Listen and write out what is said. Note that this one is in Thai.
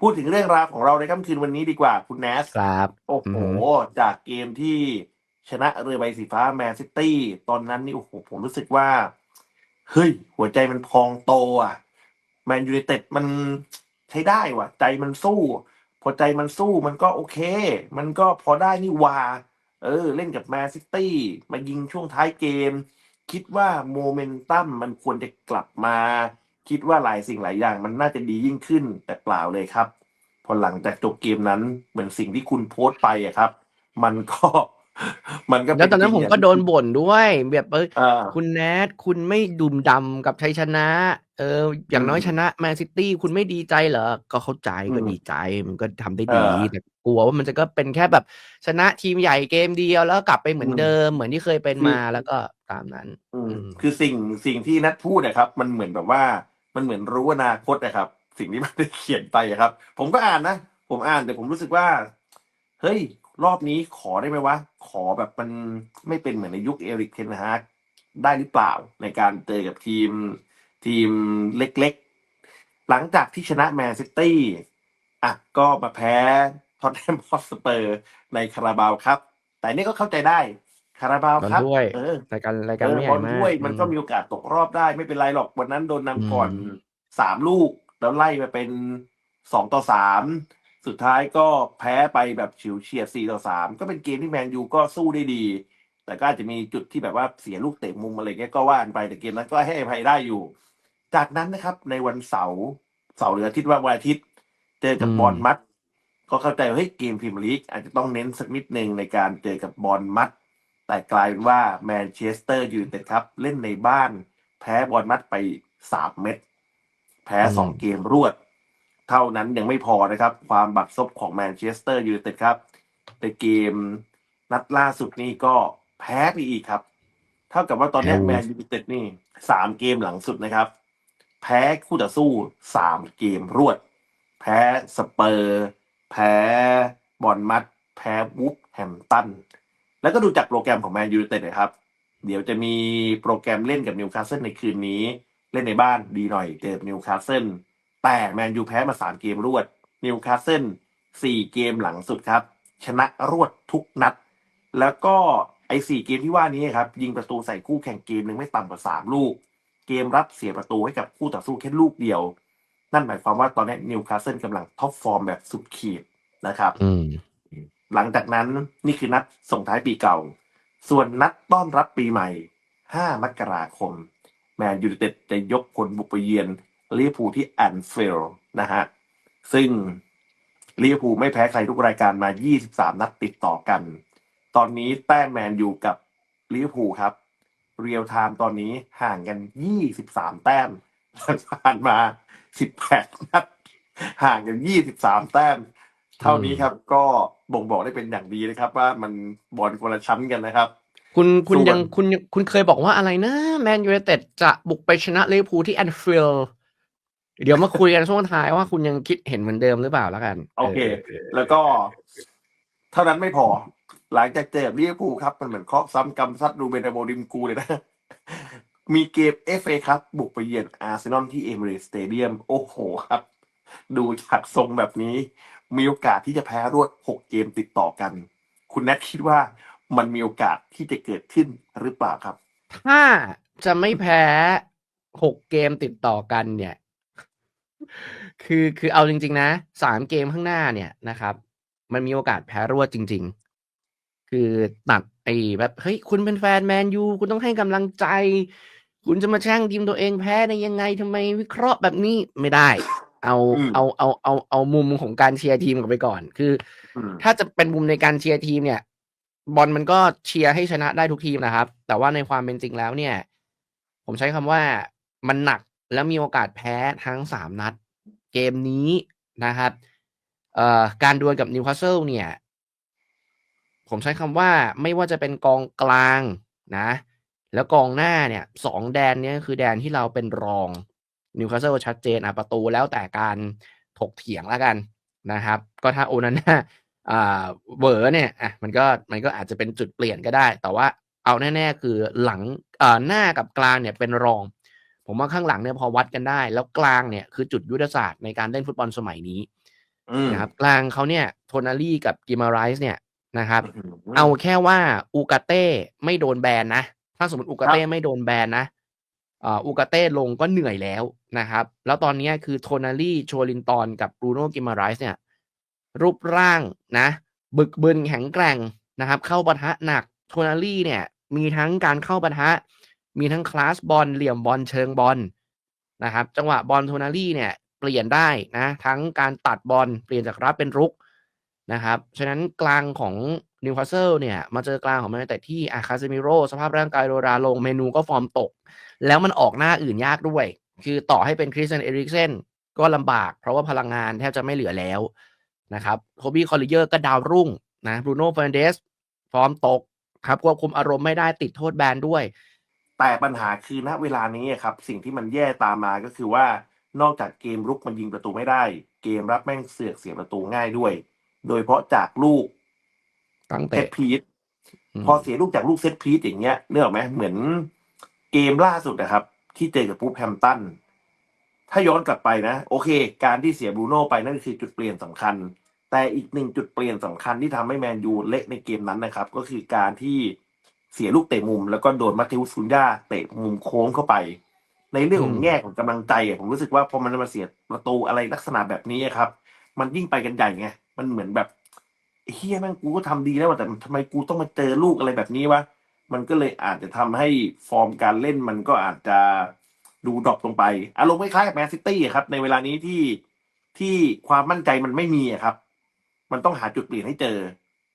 พูดถึงเรื่องราวของเราในค่ำคืนวันนี้ดีกว่าคุณแนสครับ โอ้โหอือฮึจากเกมที่ชนะเรือใบสีฟ้าแมนซิตี้ ตอนนั้นนี่โอ้โหผมรู้สึกว่า เฮ้ย หัวใจมันพองโตอะแมนยูไนเต็ดมันใช้ได้ว่ะ ใจมันสู้ พอใจมันสู้มันก็โอเค มันก็พอได้นี่หว่าเออ เล่นกับแมนซิตี้มายิงช่วงท้ายเกม คิดว่าโมเมนตัมมันควรจะกลับมา คิดว่าหลายสิ่งหลายอย่างมันน่าจะดียิ่งขึ้นแต่เปล่าเลยครับ พอหลังจากจบเกมนั้นเหมือนสิ่งที่คุณโพสต์ไปอะครับ มันก็มันก็เป็แล้วตอนนั้นจผริมงย่างก็ที่โดนบ่นด้วย แบบเอออ่าคุณแนทคุณไม่ดื่มดำกับชัยชนะ เออ อย่างน้อยอืมชนะแมนซิตี้คุณไม่ดีใจเหรอ ก็เข้าใจอืมก็ดีใจมันก็ทำได้เอดีอแต่กลัวว่ามันจะก็เป็นแค่แบบชนะทีมใหญ่เกมเดียวแล้วกลับไปเหมือนอืมเดิม เหมือนที่เคยเป็นคือมาแล้วก็ตามนั้น อืมอืมคือสิ่งสิ่งที่นัทพูดนะครับ มันเหมือนแบบว่า มันเหมือนรู้อนาคตนะครับ สิ่งที่มันได้เขียนไปครับ ผมก็อ่านนะ ผมอ่านแต่ผมรู้สึกว่า เฮ้ย รอบนี้ขอได้ไหมวะ ขอแบบมันไม่เป็นเหมือนในยุคเอริกเทนฮากได้หรือเปล่าในการเจอกับทีมทีมเล็กๆ หลังจากที่ชนะแมนซิตี้อะก็มาแพ้ท็อตแนมฮอตสเปอร์ในคาราบาวครับ แต่นี่ก็เข้าใจได้ คาราบาวบอลครับ ถ้วยเออรายการรายเอการอไม่ใหบญ่อลมาถ้วยกมันอืก็มมีโอกาสตกรอบได้ไม่เป็นไรหรอกวันนั้นโดนอืนำก่อนมสามลูก แล้วไล่มาเป็นสองต่อสามสุดท้ายก็แพ้ไปแบบฉิวเฉียดสี่ต่อสามก็เป็นเกมที่แมนยูก็สู้ได้ดี แต่ก็อาจจะมีจุดที่แบบว่าเสียลูกเตะมุมอะไรเงี้ยก็ว่ากันไปแต่เกมนั้นก็ให้อภัยได้อยู่ จากนั้นนะครับ ในวันเสาร์เสาร์หรืออาทิตย์ว่าวันอาทิตย์ เจอกัอืบมบอลมัด ก็เข้าใจว่าเฮ้ยเกมพรีเมียร์ลีกอาจจะต้องเน้นสักนิดหนึ่งในการเจอกับบอลมัด แต่กลายเป็นว่าแมนเชสเตอร์ยูไนเต็ดครับ เล่นในบ้าน แพ้บอลมัดไปสามเม็ดแพ้อืสองมเกมรวด เท่านั้นยังไม่พอนะครับ ความบัดซบของแมนเชสเตอร์ยูไนเต็ดครับในเกมนัดล่าสุดนี้ก็แพ้ไปอีกครับ เท่ากับว่าตอนแพ้เนี้แมวูนฟยูไนเต็ดนี่สามเกมหลังสุดนะครับ แพ้คู่ต่อสู้สามเกมรวด แพ้สเปอร์ แพ้บอลมัด แพ้วูฟแฮมป์ตัน แล้วก็ดูจากโปรแกรมของแมนยูไนเต็ดนะครับ เดี๋ยวจะมีโปรแกรมเล่นกับนิวคาสเซิลในคืนนี้ เล่นในบ้านดีหน่อยเจอนิวคาสเซิลแต่แมนยูแพ้มาสามเกมรวดนิวคาสเซิลสี่เกมหลังสุดครับ ชนะรวดทุกนัด แล้วก็ไอ้สี่เกมที่ว่านี้ครับ ยิงประตูใส่คู่แข่งเกมหนึ่งไม่ต่ำกว่าสามลูก เกมรับเสียประตูให้กับคู่ต่อสู้แค่ลูกเดียว นั่นหมายความว่าตอนนี้นิวคาสเซิลกำลังท็อปฟอร์มแบบสุดขีดนะครับอืม หลังจากนั้นนี่คือนัดส่งท้ายปีเก่า ส่วนนัดต้อนรับปีใหม่ 5 มกราคม แมนยูเต็ดจะยกพลบุกไปเยือนลิเวอร์พูลที่แอนฟิลด์นะฮะ ซึ่งลิเวอร์พูลไม่แพ้ใครทุกรายการมา 23 นัดติดต่อกัน ตอนนี้แต้มแมนยูกับลิเวอร์พูลครับ เรียลไทม์ตอนนี้ห่างกัน 23 แต้มผ่านมา 18 นัด ห่างกัน 23 แต้ม เท่านี้ครับก็บ่งบอกได้เป็นอย่างดีนะครับ ว่ามันบอลคนละชั้นกันนะครับ คุณคุณส่วนยังคุณยังคุณเคยบอกว่าอะไรนะแมนยูไนเต็ดจะบุกไปชนะลิเวอร์พูลที่แอนฟิลด์เดี๋ยวมาคุยกันช่วงท้ายว่าคุณยังคิดเห็นเหมือนเดิมหรือเปล่าแล้วกัน โอเคเออแล้วก็ เท่านั้นไม่พอ หลังจากเจอกับลิเวอร์พูลครับ มันเหมือนเคราะห์ซ้ำกรรมซัดดูเบนโมริมกูเลยนะ มีเกมเอฟเอครับ บุกไปเยือนอาร์เซนอลที่เอมิเรสสเตเดียม โอ้โหครับ ดูจากทรงแบบนี้ มีโอกาสที่จะแพ้รวดหกเกมติดต่อกัน คุณแนทคิดว่ามันมีโอกาสที่จะเกิดขึ้นหรือเปล่าครับ ถ้าจะไม่แพ้หกเกมติดต่อกันเนี่ย คือคือเอาจริง ๆ นะสามเกมข้างหน้าเนี่ยนะครับ มันมีโอกาสแพ้รวดจริง ๆ คือตัดไอ้แบบเฮ้ยคุณเป็นแฟนแมนยูคุณต้องให้กำลังใจ คุณจะมาแช่งทีมตัวเองแพ้ได้ยังไงทำไมวิเคราะห์แบบนี้ไม่ได้ เอาอืมเอาเอาเอาเอามุมของการเชียร์ทีมกันไปก่อน คืออืมถ้าจะเป็นมุมในการเชียร์ทีมเนี่ย บอลมันก็เชียร์ให้ชนะได้ทุกทีมนะครับ แต่ว่าในความเป็นจริงแล้วเนี่ย ผมใช้คำว่ามันหนักแล้วมีโอกาสแพ้ทั้งสามนัด เกมนี้นะครับเอ่อการดวลกับนิวคาสเซิลเนี่ย ผมใช้คำว่าไม่ว่าจะเป็นกองกลางนะ แล้วกองหน้าเนี่ยสองแดนเนี้คือแดนที่เราเป็นรอง นิวคาสเซิลชัดเจนอะประตูแล้วแต่การถกเถียงแล้วกันนะครับ ก็ถ้าโอนาน่าอ่าเวอร์เนี่ยอะมันก็มันก็อาจจะเป็นจุดเปลี่ยนก็ได้ แต่ว่าเอาแน่ ๆ คือหลังเอ่อหน้ากับกลางเนี่ยเป็นรอง ผมว่าข้างหลังเนี่ยพอวัดกันได้ แล้วกลางเนี่ยคือจุดยุทธศาสตร์ในการเล่นฟุตบอลสมัยนี้อืมนะครับกลางเขาเนี่ยโทนาลี่กับกิมาไรส์เนี่ยนะครับอืมเอาแค่ว่าอูกาเต้ไม่โดนแบนนะ ถ้าสมมติอูกาเต้ครับไม่โดนแบนนะ อ่าอูกาเต้ลงก็เหนื่อยแล้วนะครับ แล้วตอนนี้คือโทนาลี่โชลินตอนกับบรูโน่กิมาไรส์เนี่ย รูปร่างนะ บึกบึนแข็งแกร่งนะครับ เข้าปะทะหนักโทนาลี่เนี่ย มีทั้งการเข้าปะทะ มีทั้งคลาสบอลเหลี่ยมบอลเชิงบอลนะครับ จังหวะบอลโทนาลี่เนี่ย เปลี่ยนได้นะ ทั้งการตัดบอลเปลี่ยนจากรับเป็นรุกนะครับ ฉะนั้นกลางของ นิวคาสเซิลเนี่ยมาเจอกลางของแมนยูแต่ที่อาคาเซมิโรสภาพร่างกายโดราลงเมนูก็ฟอร์มตก แล้วมันออกหน้าอื่นยากด้วย คือต่อให้เป็นคริสเตนเอริกเซนก็ลำบาก เพราะว่าพลังงานแทบจะไม่เหลือแล้วนะครับโคบี้คอลลิเยอร์ก็ดาวรุ่งนะบรูโน่เฟรนเดสฟอร์มตกครับควบคุมอารมณ์ไม่ได้ติดโทษแบนด้วย แต่ปัญหาคือณเวลานี้ครับ สิ่งที่มันแย่ตามมาก็คือว่านอกจากเกมรุกมันยิงประตูไม่ได้ เกมรับแม่งเสือกเสียประตูง่ายด้วย โดยเฉพาะจากลูก ตั้งเซแต่ตพีทมพอเสียลูกจากลูกเซตพีทอย่างเงี้ยเนื่ออกไหมเหมือนเกมล่าสุดนะครับ ที่เจอกับปูแฮมป์ตันถ้าย้อนกลับไปนะ โอเค การที่เสียบรูโน่ไปนั่นคือจุดเปลี่ยนสำคัญ แต่อีกหนึ่งจุดเปลี่ยนสำคัญที่ทำให้แมนยูเละในเกมนั้นนะครับ ก็คือการที่เสียลูกเตะมุม แล้วก็โดนมาเทอุสซุนยาเตะมุมโค้งเข้าไป ในเรื่องของอืมแง่ของกำลังใจอะผมรู้สึกว่าพอมันมาเสียประตูอะไรลักษณะแบบนี้อะครับ มันยิ่งไปกันใหญ่ไงมันเหมือนแบบไอ้ เฮียแม่งกูก็ทำดีแล้วแต่ทำไมกูต้องมาเจอลูกอะไรแบบนี้วะมันก็เลยอาจจะทำให้ฟอร์มการเล่นมันก็อาจจะดูดรอปลงไปอารมณ์คล้ายๆกับแมนซิตี้ครับ ในเวลานี้ที่ที่ความมั่นใจมันไม่มีครับ มันต้องหาจุดเปลี่ยนให้เจอ